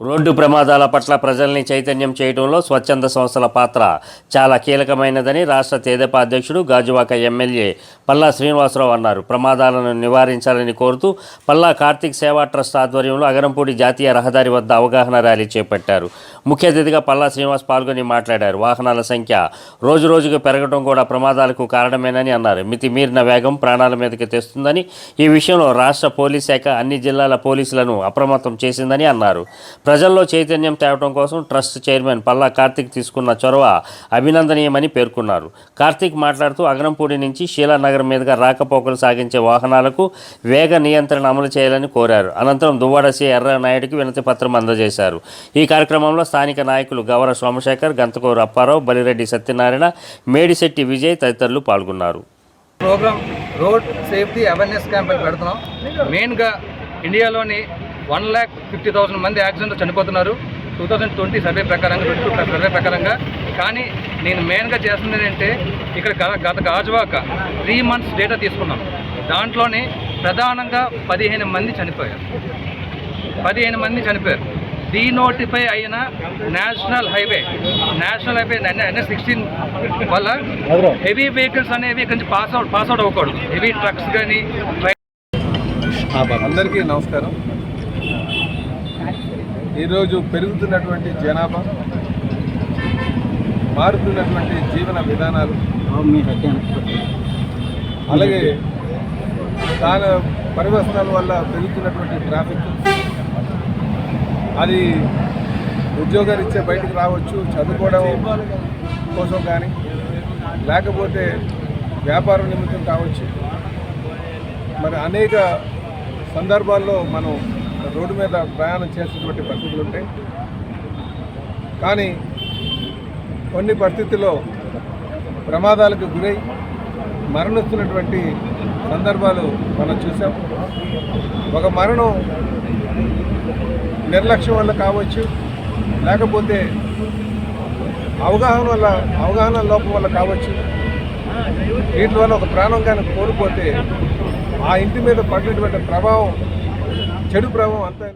Road ప్రమాదాల పట్ల ప్రజల్ని చైతన్యం చేయడంలో స్వచ్ఛంద సంస్థల పాత్ర చాలా కీలకమైనదని రాష్ట్ర తెదేపా అధ్యక్షుడు గాజువాక ఎమ్మెల్యే పల్లా శ్రీనివాసరావు అన్నారు. ప్రమాదాలను నివారించాలని కోరుతూ పల్లా కార్తీక్ సేవా ట్రస్ట్ ఆధ్వర్యంలో అగరంపూడి జాతీయ రహదారి వద్ద అవగాహన ర్యాలీ చేపట్టారు. ముఖ్య అతిథిగా పల్లా శ్రీనివాస్ పాల్గొని మాట్లాడారు. వాహనాల సంఖ్య రోజు రోజుకు పెరగడం కూడా ప్రమాదాలకు కారణమేనని అన్నారు. మితిమీరిన వేగం ప్రాణాల మీదకి తెస్తుందని ఈ విషయంలో రాష్ట్ర పోలీస్ శాఖ అన్ని జిల్లాల పోలీసులను అప్రమత్తం చేసిందని అన్నారు. ప్రజల్లో చైతన్యం తేవడం కోసం ట్రస్ట్ చైర్మన్ పల్లా కార్తీక్ తీసుకున్న చొరవ అభినందనీయమని పేర్కొన్నారు. కార్తీక్ మాట్లాడుతూ అగరంపూడి నుంచి శీలానగర్ మీదుగా రాకపోకలు సాగించే వాహనాలకు వేగ నియంత్రణ అమలు చేయాలని కోరారు. అనంతరం దువ్వాడసి ఎర్ర నాయుడికి వినతి పత్రం అందజేశారు. ఈ కార్యక్రమంలో స్థానిక నాయకులు గవర సోమశేఖర్ గంతకూరు అప్పారావు బలిరెడ్డి సత్యనారాయణ మేడిశెట్టి విజయ్ తదితరులు పాల్గొన్నారు. Program road safety awareness camp పెడుతున్నాం. మెయిన్గా ఇండియాలోని వన్ ల్యాక్ ఫిఫ్టీ థౌసండ్ మంది యాక్సిడెంట్ చనిపోతున్నారు. టూ థౌజండ్ ట్వంటీ సర్వే ప్రకారంగా ట్వంటీ టూ సర్వే ప్రకారంగా. కానీ నేను మెయిన్గా చేస్తుంది ఏంటంటే ఇక్కడ గత- గత గాజువాక త్రీ మంత్స్ డేటా తీసుకున్నాం. దాంట్లోనే ప్రధానంగా పదిహేను మంది చనిపోయారు. పదిహేను మంది చనిపోయారు. డీనోటిఫై అయిన national highway national highway NS sixteen వల్ల హెవీ వెహికల్స్ అనేవి ఇక్కడ నుంచి పాస్ అవుట్ పాస్ అవుట్ అవ్వకూడదు. హెవీ ట్రక్స్ కానీ అందరికీ నమస్కారం. ఈరోజు పెరుగుతున్నటువంటి జనాభా మారుతున్నటువంటి జీవన విధానాలు అలాగే దాని పరివర్తనాల వల్ల పెరుగుతున్నటువంటి ట్రాఫిక్. అది ఉద్యోగరీత్యా బయటకు రావచ్చు చదువుకోవడం కోసం కానీ లేకపోతే వ్యాపారం నిమిత్తం కావచ్చు. మరి అనేక సందర్భాల్లో మనం రోడ్డు మీద ప్రయాణం చేసినటువంటి పరిస్థితులు ఉంటాయి. కానీ కొన్ని పరిస్థితుల్లో ప్రమాదాలకు గురై మరణిస్తున్నటువంటి సందర్భాలు మనం చూసాం ఒక మరణం నిర్లక్ష్యం వల్ల కావచ్చు లేకపోతే అవగాహన వల్ల అవగాహన లోపం వల్ల కావచ్చు. వీటి వల్ల ఒక ప్రాణం కానీ కోల్పోతే ఆ ఇంటి మీద పడినటువంటి ప్రభావం చెడు ప్రభావం అంతా